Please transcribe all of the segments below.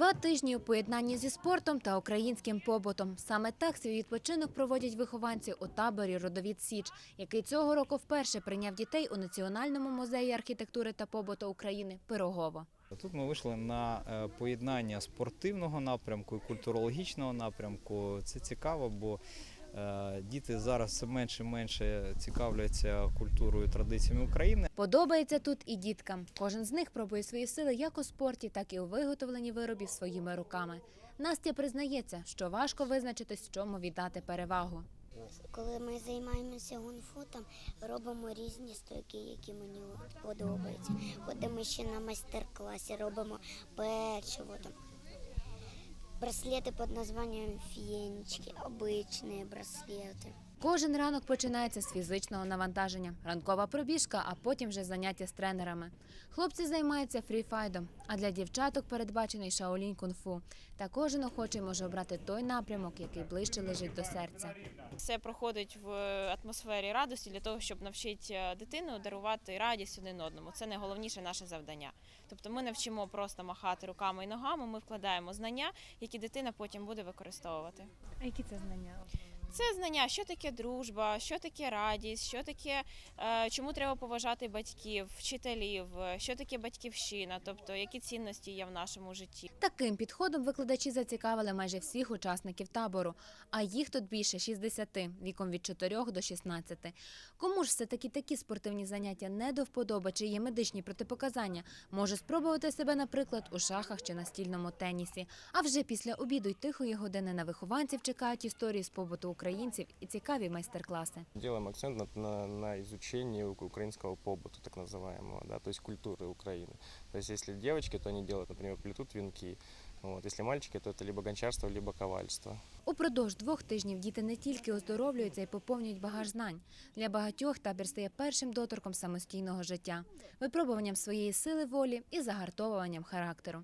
Два тижні у поєднанні зі спортом та українським побутом. Саме так свій відпочинок проводять вихованці у таборі Родовід Січ, який цього року вперше прийняв дітей у Національному музеї архітектури та побуту України Пирогово. Тут ми вийшли на е, поєднання спортивного напрямку і культурологічного напрямку. Це цікаво, бо діти зараз все менше і менше цікавляться культурою і традиціями України. Подобається тут і діткам. Кожен з них пробує свої сили як у спорті, так і у виготовленні виробів своїми руками. Настя признається, що важко визначитись, чому віддати перевагу. Коли ми займаємося гунфутом, робимо різні стойки, які мені подобаються. Ходимо ще на майстер-класі, робимо печиво там. Браслети под названием фенечки, обычные браслети. Кожен ранок починається з фізичного навантаження, ранкова пробіжка, а потім вже заняття з тренерами. Хлопці займаються фріфайдом, а для дівчаток передбачений шаолінь кунг-фу. Та кожен охочий може обрати той напрямок, який ближче лежить до серця. Все проходить в атмосфері радості для того, щоб навчити е, дитину дарувати радість один одному. Це найголовніше наше завдання. Тобто ми не вчимо просто махати руками і ногами, ми вкладаємо знання, які дитина потім буде використовувати. А які це знання? Це знання, що таке дружба, що таке радість, що таке, е, чому треба поважати батьків, вчителів, е, що таке батьківщина, тобто які цінності є в нашому житті. Таким підходом викладачі зацікавили майже всіх учасників табору, а їх тут більше 60, віком від 4 до 16. Кому ж все-таки такі спортивні заняття не до вподоби чи є медичні протипоказання, може спробувати себе, наприклад, у шахах чи настільному тенісі. А вже після обіду й тихої години на вихованців чекають історії з побуту українців і цікаві майстер-класи. Делаем акцент на, на, на изучении ук- украинского побыта, так называемого, да, то есть культуры Украины. То есть если девочки, то они делают, например, плетут венки. Вот. Если мальчики, то это либо гончарство, либо ковальство. Упродовж двох тижнів діти не тільки оздоровлюються і поповнюють багаж знань. Для багатьох табір стає першим доторком самостійного життя, випробуванням своєї сили волі і загартовуванням характеру.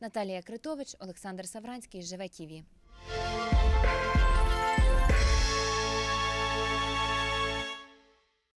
Наталія Критович, Олександр Савранський, Живе ТІВІ.